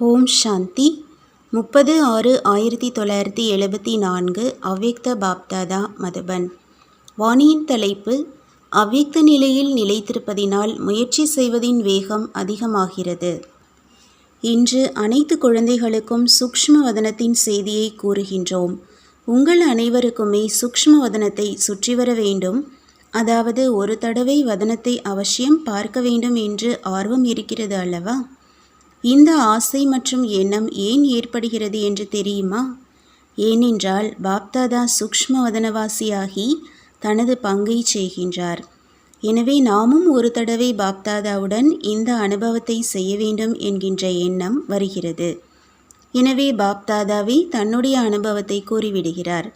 ஓம் சாந்தி. முப்பது ஆறு ஆயிரத்தி தொள்ளாயிரத்தி எழுபத்தி நான்கு அவ்யக்த பாப்தாதா மதுபன். வாணியின் தலைப்பு அவ்யக்த நிலையில் நிலைத்திருப்பதினால் முயற்சி செய்வதின் வேகம் அதிகமாகிறது. இன்று அனைத்து குழந்தைகளுக்கும் சூக்ஷ்ம வதனத்தின் செய்தியை கூறுகின்றோம். உங்கள் அனைவருக்குமே சூக்ஷ்ம வதனத்தை சுற்றி வர வேண்டும். அதாவது ஒரு தடவை வதனத்தை அவசியம் பார்க்க வேண்டும் என்று ஆர்வம் இருக்கிறது அல்லவா? இந்த ஆசை மற்றும் எண்ணம் ஏன் ஏற்படுகிறது என்று தெரியுமா? ஏனென்றால் பாப்தாதா சூக்ஷ்ம வதனவாசியாகி தனது பங்கை செய்கின்றார். எனவே நாமும் ஒரு தடவை பாப்தாதாவுடன் இந்த அனுபவத்தை செய்ய வேண்டும் என்கின்ற எண்ணம் வருகிறது. எனவே பாப்தாதாவே தன்னுடைய அனுபவத்தை கூறிவிடுகிறார்.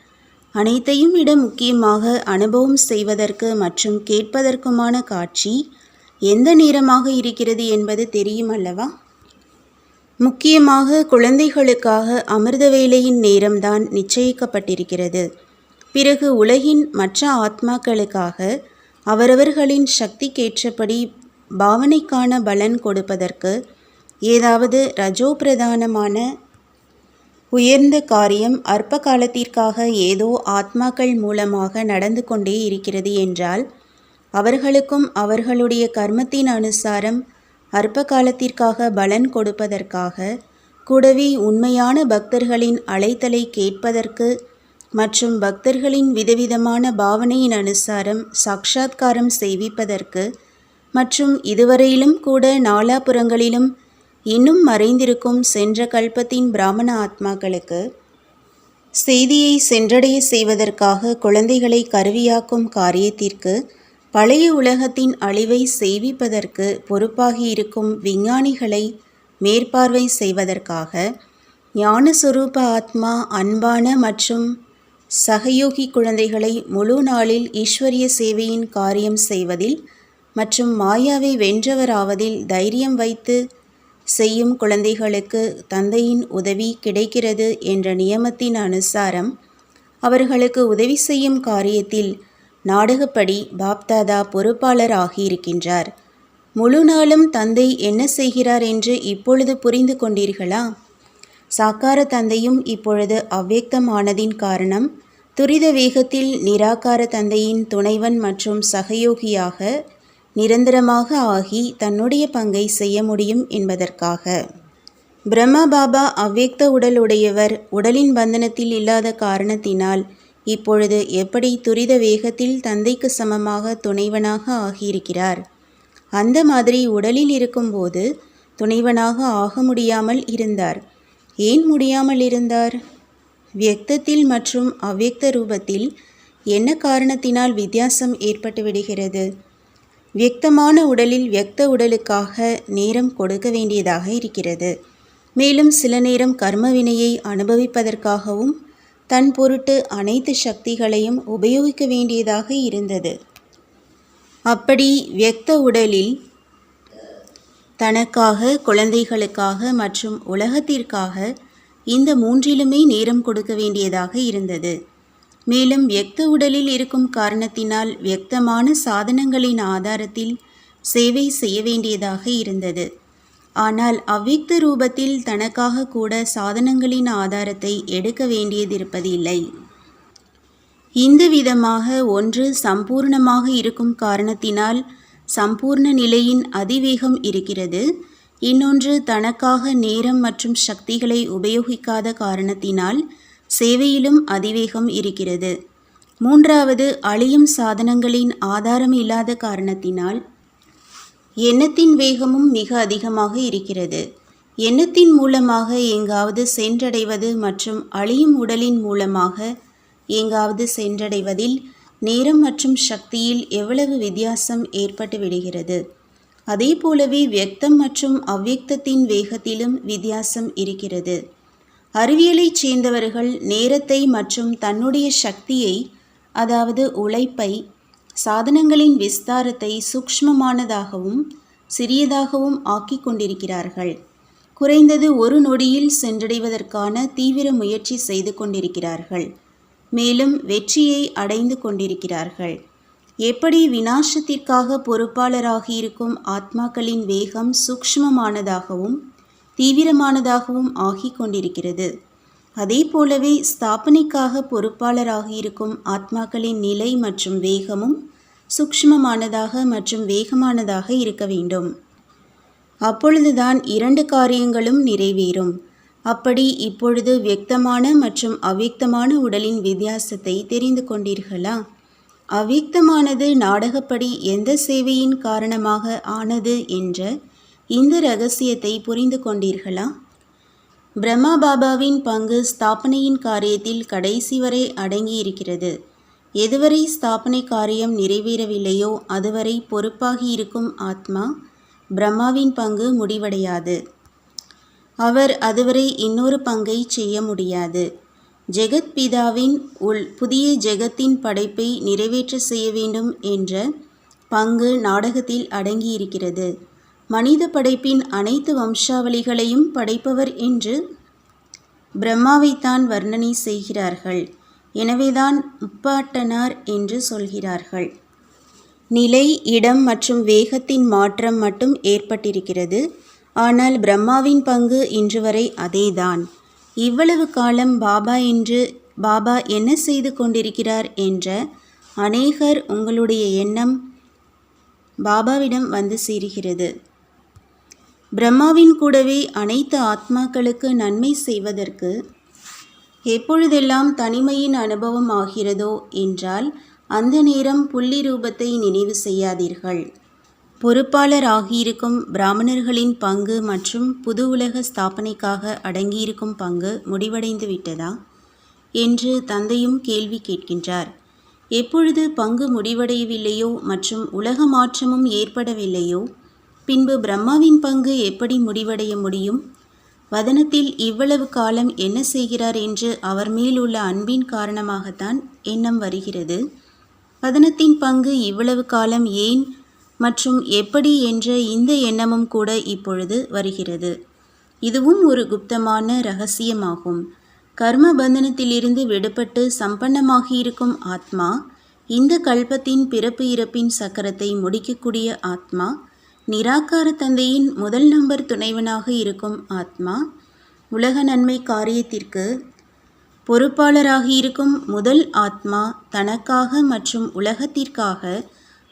அனைத்தையும் விட முக்கியமாக அனுபவம் செய்வதற்கு மற்றும் கேட்பதற்குமான காட்சி எந்த நேரமாக இருக்கிறது என்பது தெரியும் அல்லவா? முக்கியமாக குழந்தைகளுக்காக அமிர்த வேலையின் நேரம்தான் நிச்சயிக்கப்பட்டிருக்கிறது. பிறகு உலகின் மற்ற ஆத்மாக்களுக்காக அவரவர்களின் சக்திக்கேற்றபடி பாவனைக்கான பலன் கொடுப்பதற்கு ஏதாவது ரஜோபிரதானமான உயர்ந்த காரியம் அற்ப காலத்திற்காக ஏதோ ஆத்மாக்கள் மூலமாக நடந்து கொண்டே இருக்கிறது என்றால் அவர்களுக்கும் அவர்களுடைய கர்மத்தின் அனுசாரம் அற்ப காலத்திற்காக பலன் கொடுப்பதற்காக கூடவே உண்மையான பக்தர்களின் அழைத்தலை கேட்பதற்கு மற்றும் பக்தர்களின் விதவிதமான பாவனையின் அனுசாரம் சாட்சாத்காரம் செய்விப்பதற்கு மற்றும் இதுவரையிலும் கூட நாலாபுறங்களிலும் இன்னும் மறைந்திருக்கும் சென்ற கல்பத்தின் பிராமண ஆத்மாக்களுக்கு செய்தியை சென்றடைய செய்வதற்காக குழந்தைகளை கருவியாக்கும் காரியத்திற்கு பழைய உலகத்தின் அழிவை செய்விப்பதற்கு பொறுப்பாகி இருக்கும் விஞ்ஞானிகளை மேற்பார்வை செய்வதற்காக ஞானஸ்வரூப ஆத்மா அன்பான மற்றும் சகயோகி குழந்தைகளை முழு நாளில் ஈஸ்வரிய சேவையின் காரியம் செய்வதில் மற்றும் மாயாவை வென்றவராவதில் தைரியம் வைத்து செய்யும் குழந்தைகளுக்கு தந்தையின் உதவி கிடைக்கிறது என்ற நியமத்தின் அனுசாரம் அவர்களுக்கு உதவி செய்யும் காரியத்தில் நாடகப்படி பாப்தாதா பொறுப்பாளர் ஆகியிருக்கின்றார் முழு நாளும் தந்தை என்ன செய்கிறார் என்று இப்பொழுது புரிந்து கொண்டீர்களா? சாக்கார தந்தையும் இப்பொழுது அவ்வேக்தமானதின் காரணம் துரித வேகத்தில் நிராகார தந்தையின் துணைவன் மற்றும் சகயோகியாக நிரந்தரமாக ஆகி தன்னுடைய பங்கை செய்ய முடியும் என்பதற்காக. பிரம்மா பாபா அவ்வேக்த உடல் உடையவர் உடலின் பந்தனத்தில் இல்லாத காரணத்தினால் இப்பொழுது எப்படி துரித வேகத்தில் தந்தைக்கு சமமாக துணைவனாக ஆகியிருக்கிறார்? அந்த மாதிரி உடலில் இருக்கும்போது துணைவனாக ஆக முடியாமல் இருந்தார். ஏன் முடியாமல் இருந்தார்? வியக்தத்தில் மற்றும் அவ்வியக்த ரூபத்தில் என்ன காரணத்தினால் வித்தியாசம் ஏற்பட்டு விடுகிறது? வியக்தமான உடலில் வியக்த உடலுக்காக நேரம் கொடுக்க வேண்டியதாக இருக்கிறது. மேலும் சில நேரம் கர்மவினையை அனுபவிப்பதற்காகவும் தன் பொருட்டு அனைத்து சக்திகளையும் உபயோகிக்க வேண்டியதாக இருந்தது. அப்படி வியக்த உடலில் தனக்காக குழந்தைகளுக்காக மற்றும் உலகத்திற்காக இந்த மூன்றிலுமே நேரம் கொடுக்க வேண்டியதாக இருந்தது. மேலும் வியக்த உடலில் இருக்கும் காரணத்தினால் வியக்தமான சாதனங்களின் ஆதாரத்தில் சேவை செய்ய வேண்டியதாக இருந்தது. ஆனால் அவ்வியக்த ரூபத்தில் தனக்காக கூட சாதனங்களின் ஆதாரத்தை எடுக்க வேண்டியதிருப்பதில்லை. இந்த விதமாக ஒன்று சம்பூர்ணமாக இருக்கும் காரணத்தினால் சம்பூர்ண நிலையின் அதிவேகம் இருக்கிறது. இன்னொன்று தனக்காக நேரம் மற்றும் சக்திகளை உபயோகிக்காத காரணத்தினால் சேவையிலும் அதிவேகம் இருக்கிறது. மூன்றாவது அழியும் சாதனங்களின் ஆதாரம் இல்லாத காரணத்தினால் எண்ணத்தின் வேகமும் மிக அதிகமாக இருக்கிறது. எண்ணத்தின் மூலமாக எங்காவது சென்றடைவது மற்றும் அழியும் உடலின் மூலமாக எங்காவது சென்றடைவதில் நேரம் மற்றும் சக்தியில் எவ்வளவு வித்தியாசம் ஏற்பட்டு விடுகிறது. அதே போலவே வியக்தம் மற்றும் அவ்வியக்தத்தின் வேகத்திலும் வித்தியாசம் இருக்கிறது. அறிவியலைச் சேர்ந்தவர்கள் நேரத்தை மற்றும் தன்னுடைய சக்தியை அதாவது உழைப்பை சாதனங்களின் விஸ்தாரத்தை சூக்ஷ்மமானதாகவும் சிறியதாகவும் ஆக்கி கொண்டிருக்கிறார்கள். குறைந்தது ஒரு நொடியில் சென்றடைவதற்கான தீவிர முயற்சி செய்து கொண்டிருக்கிறார்கள். மேலும் வெற்றியை அடைந்து கொண்டிருக்கிறார்கள். எப்படி வினாசத்திற்காக பொறுப்பாளராகியிருக்கும் ஆத்மாக்களின் வேகம் சூக்ஷ்மமானதாகவும் தீவிரமானதாகவும் ஆகி கொண்டிருக்கிறது. அதே போலவே ஸ்தாபனைக்காக பொறுப்பாளராகியிருக்கும் ஆத்மாக்களின் நிலை மற்றும் வேகமும் சூக்ஷ்மமானதாக மற்றும் வேகமானதாக இருக்க வேண்டும். அப்பொழுதுதான் இரண்டு காரியங்களும் நிறைவேறும். அப்படி இப்பொழுது வியக்தமான மற்றும் அவ்வியக்தமான உடலின் வித்தியாசத்தை தெரிந்து கொண்டீர்களா? அவ்வியக்தமானது நாடகப்படி எந்த சேவையின் காரணமாக ஆனது என்ற இந்த ரகசியத்தை புரிந்து கொண்டீர்களா? பிரம்மா பாபாவின் பங்கு ஸ்தாபனையின் காரியத்தில் கடைசி வரை அடங்கியிருக்கிறது. எதுவரை ஸ்தாபனை காரியம் நிறைவேறவில்லையோ அதுவரை பொறுப்பாகி இருக்கும் ஆத்மா பிரம்மாவின் பங்கு முடிவடையாது. அவர் அதுவரை இன்னொரு பங்கை செய்ய முடியாது. ஜெகத் பிதாவின் உள் புதிய ஜெகத்தின் படைப்பை நிறைவேற்ற செய்ய வேண்டும் என்ற பங்கு நாடகத்தில் அடங்கியிருக்கிறது. மனித படைப்பின் அனைத்து வம்சாவளிகளையும் படைப்பவர் என்று பிரம்மாவைத்தான் வர்ணனை செய்கிறார்கள். எனவேதான் முப்பாட்டனார் என்று சொல்கிறார்கள். நிலை இடம் மற்றும் வேகத்தின் மாற்றம் மட்டும் ஏற்பட்டிருக்கிறது. ஆனால் பிரம்மாவின் பங்கு இன்று வரை அதேதான். இவ்வளவு காலம் பாபா என்று பாபா என்ன செய்து கொண்டிருக்கிறார் என்ற அநேகர் உங்களுடைய எண்ணம் பாபாவிடம் வந்து சேருகிறது. பிரம்மாவின் கூடவே அனைத்து ஆத்மாக்களுக்கு நன்மை செய்வதற்கு எப்பொழுதெல்லாம் தனிமையின் அனுபவம் ஆகிறதோ என்றால் அந்த நேரம் புள்ளி ரூபத்தை நினைவு செய்யாதீர்கள். பொறுப்பாளர் ஆகியிருக்கும் பிராமணர்களின் பங்கு மற்றும் புது உலக ஸ்தாபனைக்காக அடங்கியிருக்கும் பங்கு முடிவடைந்து விட்டதா என்று தந்தையும் கேள்வி கேட்கின்றார். எப்பொழுது பங்கு முடிவடையவில்லையோ மற்றும் உலக மாற்றமும் ஏற்படவில்லையோ பின்பு பிரம்மாவின் பங்கு எப்படி முடிவடைய முடியும்? வதனத்தில் இவ்வளவு காலம் என்ன செய்கிறார் என்று அவர் மேல் உள்ள அன்பின் காரணமாகத்தான் எண்ணம் வருகிறது. வதனத்தின் பங்கு இவ்வளவு காலம் ஏன் மற்றும் எப்படி என்ற இந்த எண்ணமும் கூட இப்பொழுது வருகிறது. இதுவும் ஒரு குப்தமான ரகசியமாகும். கர்ம பந்தனத்திலிருந்து விடுபட்டு சம்பன்னமாகியிருக்கும் ஆத்மா இந்த கல்பத்தின் பிறப்பு இறப்பின் சக்கரத்தை முடிக்கக்கூடிய ஆத்மா நிராகார தந்தையின் முதல் நம்பர் துணைவனாக இருக்கும் ஆத்மா உலக நன்மை காரியத்திற்கு பொறுப்பாளராக இருக்கும் முதல் ஆத்மா தனக்காக மற்றும் உலகத்திற்காக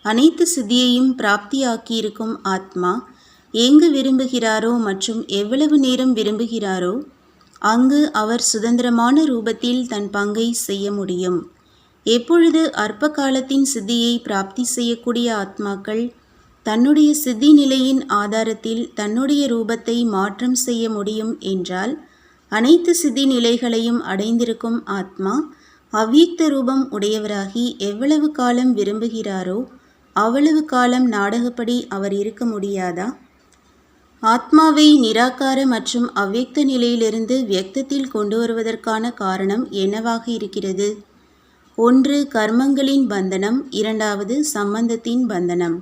அனைத்து சித்தியையும் பிராப்தியாக்கியிருக்கும் ஆத்மா எங்கு விரும்புகிறாரோ மற்றும் எவ்வளவு நேரம் விரும்புகிறாரோ அங்கு அவர் சுதந்திரமான ரூபத்தில் தன் பங்கை செய்ய முடியும். எப்பொழுது அற்ப காலத்தின் சித்தியை பிராப்தி செய்யக்கூடிய ஆத்மாக்கள் தன்னுடைய சித்தி நிலையின் ஆதாரத்தில் தன்னுடைய ரூபத்தை மாற்றம் செய்ய முடியும் என்றால் அனைத்து சித்தி நிலைகளையும் அடைந்திருக்கும் ஆத்மா அவ்வியக்த ரூபம் உடையவராகி எவ்வளவு காலம் விரும்புகிறாரோ அவ்வளவு காலம் நாடகப்படி அவர் இருக்க முடியாதா? ஆத்மாவை நிராகார மற்றும் அவ்வியக்த நிலையிலிருந்து வியக்தத்தில் கொண்டு வருவதற்கான காரணம் என்னவாக இருக்கிறது? ஒன்று கர்மங்களின் பந்தனம் இரண்டாவது சம்பந்தத்தின் பந்தனம்.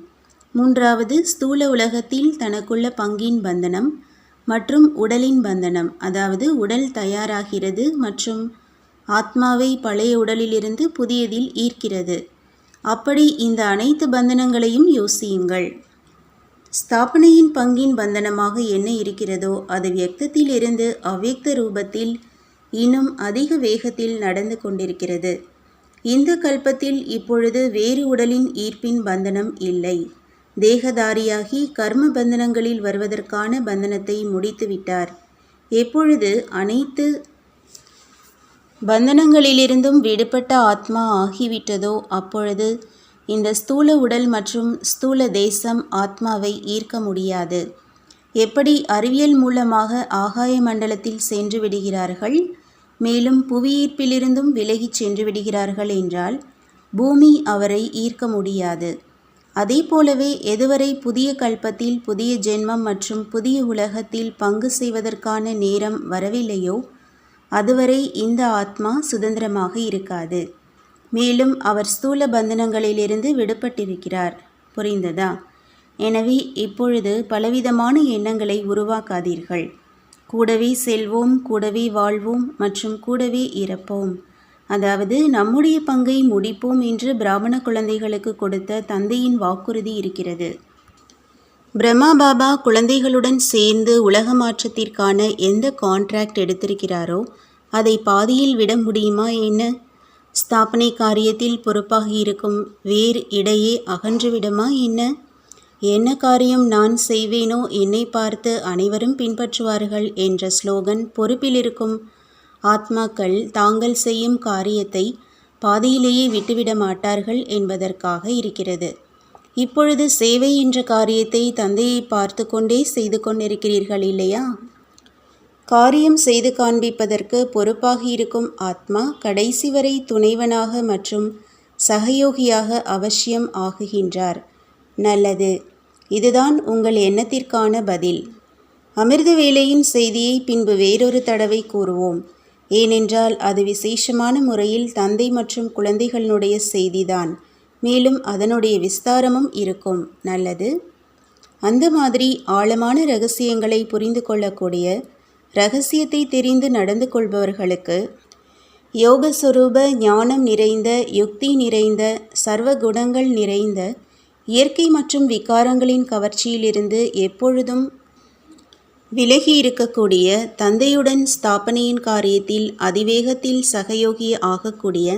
மூன்றாவது ஸ்தூல உலகத்தில் தனக்குள்ள பங்கின் பந்தனம் மற்றும் உடலின் பந்தனம். அதாவது உடல் தயாராகிறது மற்றும் ஆத்மாவை பழைய உடலிலிருந்து புதியதில் ஈர்க்கிறது. அப்படி இந்த அனைத்து பந்தனங்களையும் யோசியுங்கள். ஸ்தாபனையின் பங்கின் பந்தனமாக என்ன இருக்கிறதோ அது வியக்தத்திலிருந்து அவ்வியக்த ரூபத்தில் இன்னும் அதிக வேகத்தில் நடந்து கொண்டிருக்கிறது. இந்த கல்பத்தில் இப்பொழுது வேறு உடலின் ஈர்ப்பின் பந்தனம் இல்லை. தேகதாரியாகி கர்ம பந்தனங்களில் வருவதற்கான பந்தனத்தை முடித்துவிட்டார் எப்பொழுது அனைத்து பந்தனங்களிலிருந்தும் விடுபட்ட ஆத்மா ஆகிவிட்டதோ அப்பொழுது இந்த ஸ்தூல உடல் மற்றும் ஸ்தூல தேசம் ஆத்மாவை ஈர்க்க முடியாது. எப்படி அறிவியல் மூலமாக ஆகாய மண்டலத்தில் சென்று விடுகிறார்கள்? மேலும் புவியீர்ப்பிலிருந்தும் விலகிச் சென்று விடுகிறார்கள் என்றால் பூமி அவரை ஈர்க்க முடியாது. அதே போலவே எதுவரை புதிய கல்பத்தில் புதிய ஜென்மம் மற்றும் புதிய உலகத்தில் பங்கு செய்வதற்கான நேரம் வரவில்லையோ அதுவரை இந்த ஆத்மா சுதந்திரமாக இருக்காது. மேலும் அவர் ஸ்தூல பந்தனங்களிலிருந்து விடுபட்டிருக்கிறார். புரிந்ததா? எனவே இப்பொழுது பலவிதமான எண்ணங்களை உருவாக்காதீர்கள். கூடவே செல்வோம் கூடவே வாழ்வோம் மற்றும் கூடவே இறப்போம். அதாவது நம்முடைய பங்கை முடிப்போம் என்று பிராமண குழந்தைகளுக்கு கொடுத்த தந்தையின் வாக்குறுதி இருக்கிறது. பிரம்மா பாபா குழந்தைகளுடன் சேர்ந்து உலக மாற்றத்திற்கான எந்த கான்ட்ராக்ட் எடுத்திருக்கிறாரோ அதை பாதியில் விட முடியுமா என்ன? ஸ்தாபனை காரியத்தில் பொறுப்பாக இருக்கும் வேர் இடையே அகன்றுவிடுமா என்ன? என்ன காரியம் நான் செய்வேனோ என்னை பார்த்து அனைவரும் பின்பற்றுவார்கள் என்ற ஸ்லோகன் பொறுப்பில் இருக்கும் ஆத்மாக்கள் தாங்கள் செய்யும் காரியத்தை பாதியிலேயே விட்டுவிட மாட்டார்கள் என்பதற்காக இருக்கிறது. இப்பொழுது சேவை என்ற காரியத்தை தந்தையை பார்த்து கொண்டே செய்து கொண்டிருக்கிறீர்கள் இல்லையா? காரியம் செய்து காண்பிப்பதற்கு பொறுப்பாக இருக்கும் ஆத்மா கடைசி வரை துணைவனாக மற்றும் சகயோகியாக அவசியம் ஆகுகின்றார். நல்லது. இதுதான் உங்கள் எண்ணத்திற்கான பதில். அமிர்த வேலையின் செய்தியை பின்பு வேறொரு தடவை கூறுவோம். ஏனென்றால் அது விசேஷமான முறையில் தந்தை மற்றும் குழந்தைகளினுடைய செய்திதான். மேலும் அதனுடைய விஸ்தாரமும் இருக்கும். நல்லது. அந்த மாதிரி ஆழமான ரகசியங்களை புரிந்து கொள்ளக்கூடிய ரகசியத்தை தெரிந்து நடந்து கொள்பவர்களுக்கு யோகஸ்வரூப ஞானம் நிறைந்த யுக்தி நிறைந்த சர்வ குணங்கள் நிறைந்த இயற்கை மற்றும் விகாரங்களின் கவர்ச்சியிலிருந்து எப்பொழுதும் விலகி இருக்கக்கூடிய தந்தையுடன் ஸ்தாபனையின் காரியத்தில் அதிவேகத்தில் சகயோகி ஆகக்கூடிய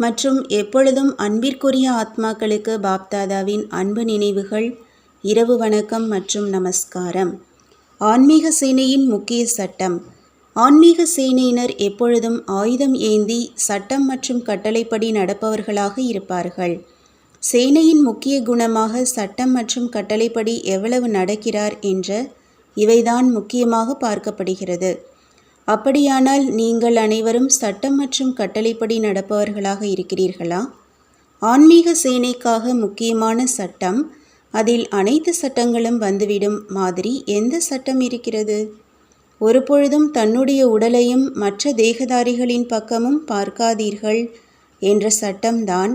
மற்றும் எப்பொழுதும் அன்பிற்குரிய ஆத்மாக்களுக்கு பாப்தாதாவின் அன்பு நினைவுகள் இரவு வணக்கம் மற்றும் நமஸ்காரம். ஆன்மீக சேனையின் முக்கிய சட்டம். ஆன்மீக சேனையினர் எப்பொழுதும் ஆயுதம் ஏந்தி சட்டம் மற்றும் கட்டளைப்படி நடப்பவர்களாக இருப்பார்கள். சேனையின் முக்கிய குணமாக சட்டம் மற்றும் கட்டளைப்படி எவ்வளவு நடக்கிறார் என்ற இவைதான் முக்கியமாக பார்க்கப்படுகிறது. அப்படியானால் நீங்கள் அனைவரும் சட்டம் மற்றும் கட்டளைப்படி நடப்பவர்களாக இருக்கிறீர்களா? ஆன்மீக சேனைக்காக முக்கியமான சட்டம் அதில் அனைத்து சட்டங்களும் வந்துவிடும் மாதிரி எந்த சட்டம் இருக்கிறது? ஒருபொழுதும் தன்னுடைய உடலையும் மற்ற தேகதாரிகளின் பக்கமும் பார்க்காதீர்கள் என்ற சட்டம்தான்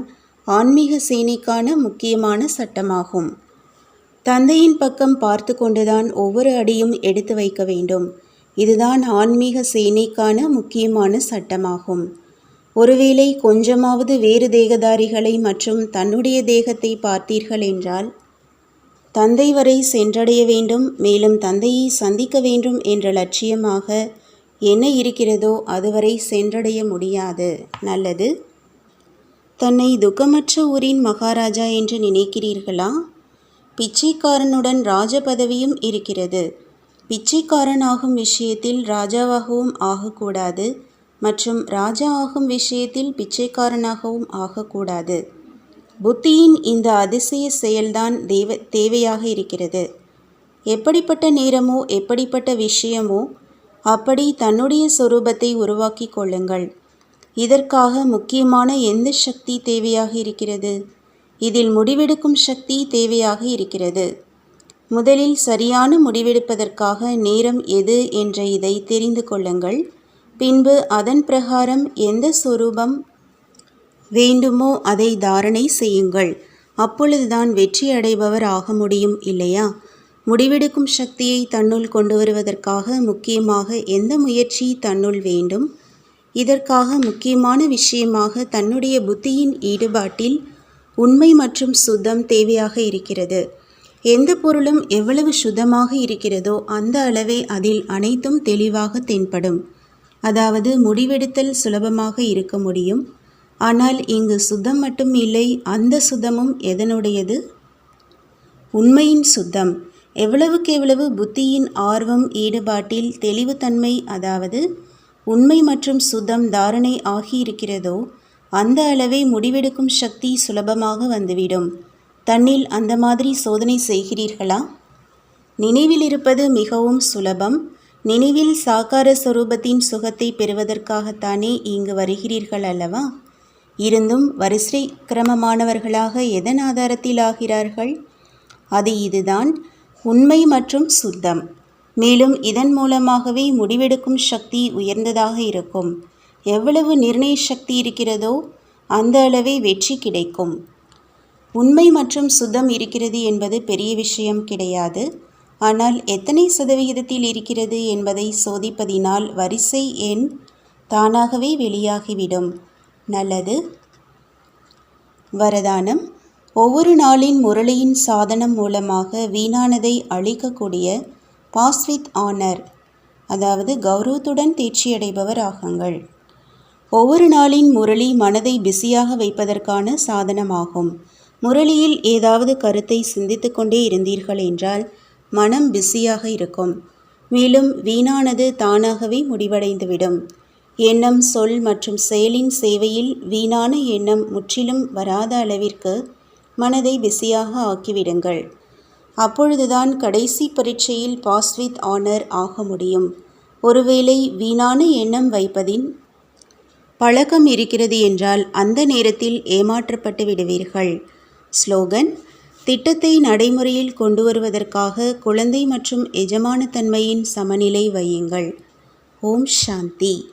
ஆன்மீக சேனைக்கான முக்கியமான சட்டமாகும். தந்தையின் பக்கம் பார்த்து கொண்டுதான் ஒவ்வொரு அடியும் எடுத்து வைக்க வேண்டும். இதுதான் ஆன்மீக சேனைக்கான முக்கியமான சட்டமாகும். ஒருவேளை கொஞ்சமாவது வேறு தேகதாரிகளை மற்றும் தன்னுடைய தேகத்தை பார்த்தீர்கள் என்றால் தந்தை வரை சென்றடைய வேண்டும் மேலும் தந்தையை சந்திக்க வேண்டும் என்ற லட்சியமாக என்ன இருக்கிறதோ அதுவரை சென்றடைய முடியாது. நல்லது. தன்னை துக்கமற்ற ஊரின் மகாராஜா என்று நினைக்கிறீர்களா? பிச்சைக்காரனுடன் ராஜபதவியும் இருக்கிறது. பிச்சைக்காரன் ஆகும் விஷயத்தில் ராஜாவாகவும் ஆகக்கூடாது மற்றும் ராஜா ஆகும் விஷயத்தில் பிச்சைக்காரனாகவும் ஆகக்கூடாது. புத்தியின் இந்த அதிசய செயல்தான் தேவ தேவையாக இருக்கிறது. எப்படிப்பட்ட நேரமோ எப்படிப்பட்ட விஷயமோ அப்படி தன்னுடைய சொரூபத்தை உருவாக்கி கொள்ளுங்கள். இதற்காக முக்கியமான எந்த சக்தி தேவையாக இருக்கிறது? இதில் முடிவெடுக்கும் சக்தி தேவையாக இருக்கிறது. முதலில் சரியான முடிவெடுப்பதற்காக நேரம் எது என்ற இதை தெரிந்து கொள்ளுங்கள். பின்பு அதன் பிரகாரம் எந்த சொரூபம் வேண்டுமோ அதை தாரணை செய்யுங்கள். அப்பொழுதுதான் வெற்றி அடைபவர் ஆக முடியும் இல்லையா? முடிவெடுக்கும் சக்தியை தன்னுள் கொண்டு வருவதற்காக முக்கியமாக எந்த முயற்சி தன்னுள் வேண்டும்? இதற்காக முக்கியமான விஷயமாக தன்னுடைய புத்தியின் ஈடுபாட்டில் உண்மை மற்றும் சுத்தம் தேவையாக இருக்கிறது. எந்த பொருளும் எவ்வளவு சுத்தமாக இருக்கிறதோ அந்த அளவே அதில் அனைத்தும் தெளிவாக தென்படும். அதாவது முடிவெடுத்தல் சுலபமாக இருக்க முடியும். ஆனால் இங்கு சுத்தம் மட்டும் இல்லை அந்த சுத்தமும் எதனுடையது? உண்மையின் சுத்தம். எவ்வளவுக்கு எவ்வளவு புத்தியின் ஆர்வம் ஈடுபாட்டில் தெளிவுத்தன்மை அதாவது உண்மை மற்றும் சுத்தம் தாரணை ஆகியிருக்கிறதோ அந்த அளவே முடிவெடுக்கும் சக்தி சுலபமாக வந்துவிடும். தன்னில் அந்த மாதிரி சோதனை செய்கிறீர்களா? நினைவில் இருப்பது மிகவும் சுலபம். நினைவில் சாக்கார சுரூபத்தின் சுகத்தை பெறுவதற்காகத்தானே இங்கு வருகிறீர்கள் அல்லவா? இருந்தும் வரிசை கிரமமானவர்களாக எதன் ஆதாரத்தில் ஆகிறார்கள்? அது இதுதான். உண்மை மற்றும் சுத்தம். மேலும் இதன் மூலமாகவே முடிவெடுக்கும் சக்தி உயர்ந்ததாக இருக்கும். எவ்வளவு நிர்ணய சக்தி இருக்கிறதோ அந்த அளவே வெற்றி கிடைக்கும். உண்மை மற்றும் சுத்தம் இருக்கிறது என்பது பெரிய விஷயம் கிடையாது. ஆனால் எத்தனை சதவிகிதத்தில் இருக்கிறது என்பதை சோதிப்பதினால் வரிசை எண் தானாகவே வெளியாகிவிடும். நல்லது. வரதானம். ஒவ்வொரு நாளின் முரளியின் சாதனம் மூலமாக வீணானதை அழிக்கக்கூடிய பாஸ்வித் ஆனர் அதாவது கௌரவத்துடன் தேர்ச்சியடைபவர் ஆகுங்கள். ஒவ்வொரு நாளின் முரளி மனதை பிஸியாக வைப்பதற்கான சாதனமாகும். முரளியில் ஏதாவது கருத்தை சிந்தித்து கொண்டே இருந்தீர்கள் என்றால் மனம் பிஸியாக இருக்கும். மேலும் வீணானது தானாகவே முடிவடைந்துவிடும். எண்ணம் சொல் மற்றும் செயலின் சேவையில் வீணான எண்ணம் முற்றிலும் வராத அளவிற்கு மனதை பிஸியாக ஆக்கிவிடுங்கள். அப்பொழுதுதான் கடைசி பரீட்சையில் பாஸ் வித் ஆனர் ஆக முடியும். ஒருவேளை வீணான எண்ணம் வைப்பதின் பழக்கம் இருக்கிறது என்றால் அந்த நேரத்தில் ஏமாற்றப்பட்டு விடுவீர்கள். ஸ்லோகன் திட்டத்தை நடைமுறையில் கொண்டு வருவதற்காக குழந்தை மற்றும் எஜமானத்தன்மையின் சமநிலை வையுங்கள் ஓம் சாந்தி.